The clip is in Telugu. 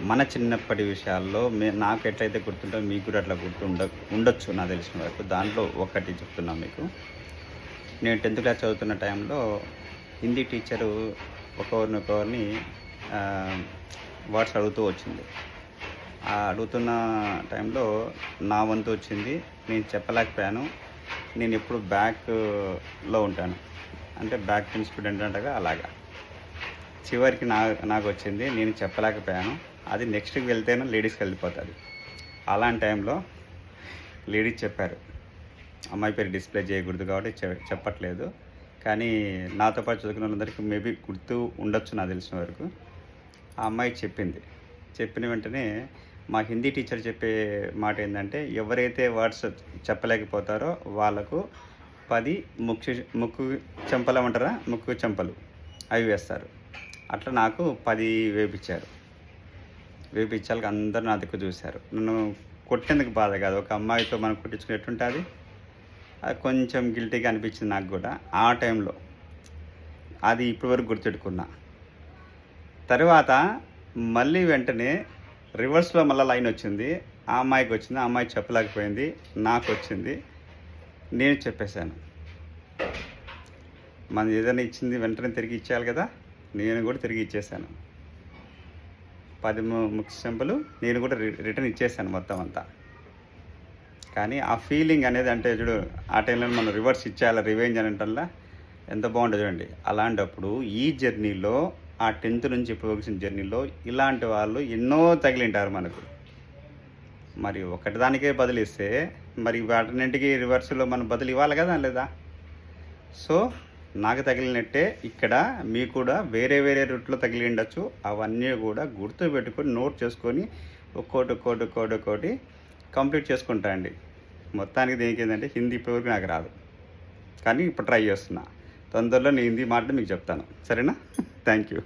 మన చిన్నప్పటి విషయాల్లో మే నాకు ఎట్లయితే గుర్తుంటో మీకు కూడా అట్లా గుర్తుండ ఉండొచ్చు నాకు తెలిసిన వరకు. దాంట్లో ఒకటి చెప్తున్నాను మీకు. నేను టెన్త్ క్లాస్ చదువుతున్న టైంలో హిందీ టీచరు ఒకరిని ఒకరిని వర్డ్స్ అడుగుతూ వచ్చింది. ఆ అడుగుతున్న టైంలో నా వంతు వచ్చింది. నేను చెప్పలేకపోయాను. నేను ఎప్పుడు బ్యాక్లో ఉంటాను. అంటే బ్యాక్ బెంచ్ స్టూడెంట్ అంటగా అలాగా. చివరికి నా నాకు వచ్చింది. నేను చెప్పలేకపోయాను. అది నెక్స్ట్కి వెళ్తేనే లేడీస్కి వెళ్ళిపోతుంది. అలాంటి టైంలో లేడీస్ చెప్పారు అమ్మాయి పేరు డిస్ప్లే చేయకూడదు కాబట్టి చెప్పట్లేదు. కానీ నాతో పాటు చదువుకున్న వాళ్ళందరికీ మేబీ గుర్తు ఉండొచ్చు నాకు తెలిసిన వరకు. ఆ అమ్మాయి చెప్పింది. చెప్పిన వెంటనే మా హిందీ టీచర్ చెప్పే మాట ఏంటంటే ఎవరైతే వర్డ్స్ చెప్పలేకపోతారో వాళ్ళకు పది ముక్కు ముక్కు చెంపలు అంటారా ముక్కు చెంపలు అవి వేస్తారు. అట్లా నాకు పది వేపించారు వేపించాలి అందరూ నా దిక్కు చూశారు. నన్ను కొట్టేందుకు బాధ కాదు. ఒక అమ్మాయితో మనం కొట్టించుకున్నట్టుంటుంది అది కొంచెం గిల్టీగా అనిపించింది నాకు కూడా. ఆ టైంలో అది ఇప్పటి వరకు గుర్తెట్టుకున్నా. తర్వాత మళ్ళీ వెంటనే రివర్స్లో మళ్ళీ లైన్ వచ్చింది. ఆ అమ్మాయికి వచ్చింది. ఆ అమ్మాయి చెప్పలేకపోయింది. నాకు వచ్చింది. నేను చెప్పేశాను. మనం ఏదైనా ఇచ్చింది వెంటనే తిరిగి ఇచ్చేయాలి కదా. నేను కూడా తిరిగి ఇచ్చేసాను పది ము- ముఖ్య నేను కూడా రి- రిటర్న్ ఇచ్చేసాను మొత్తం అంతా. కానీ ఆ ఫీలింగ్ అనేది అంటే చూడు ఆ టైంలో మనం రివర్స్ ఇచ్చేయాలి రివెంజ్ అనేటల్లా ఎంత బాగుంటుంది చూడండి. అలాంటప్పుడు ఈ జర్నీలో ఆ టెన్త్ నుంచి ఉపయోగించిన జర్నీలో ఇలాంటి వాళ్ళు ఎన్నో తగిలింటారు మనకు. మరి ఒకటి దానికే బదిలిస్తే మరి వాటిన్నింటికి రివర్స్లో మనం బదులు ఇవ్వాలి కదా లేదా? సో నాకు తగిలినట్టే ఇక్కడ మీకు కూడా వేరే వేరే రూట్లో తగిలి ఉండొచ్చు. అవన్నీ కూడా గుర్తు పెట్టుకొని నోట్ చేసుకొని ఒక్కోటి ఒక్కోటి ఒక్కోటి ఒక్కోటి కంప్లీట్ చేసుకుంటా అండి. మొత్తానికి దేనికి ఏంటంటే హిందీ ఇప్పటివరకు నాకు రాదు. కానీ ఇప్పుడు ట్రై చేస్తున్నా. తొందరలో నేను హిందీ మాట మీకు చెప్తాను. సరేనా? Thank you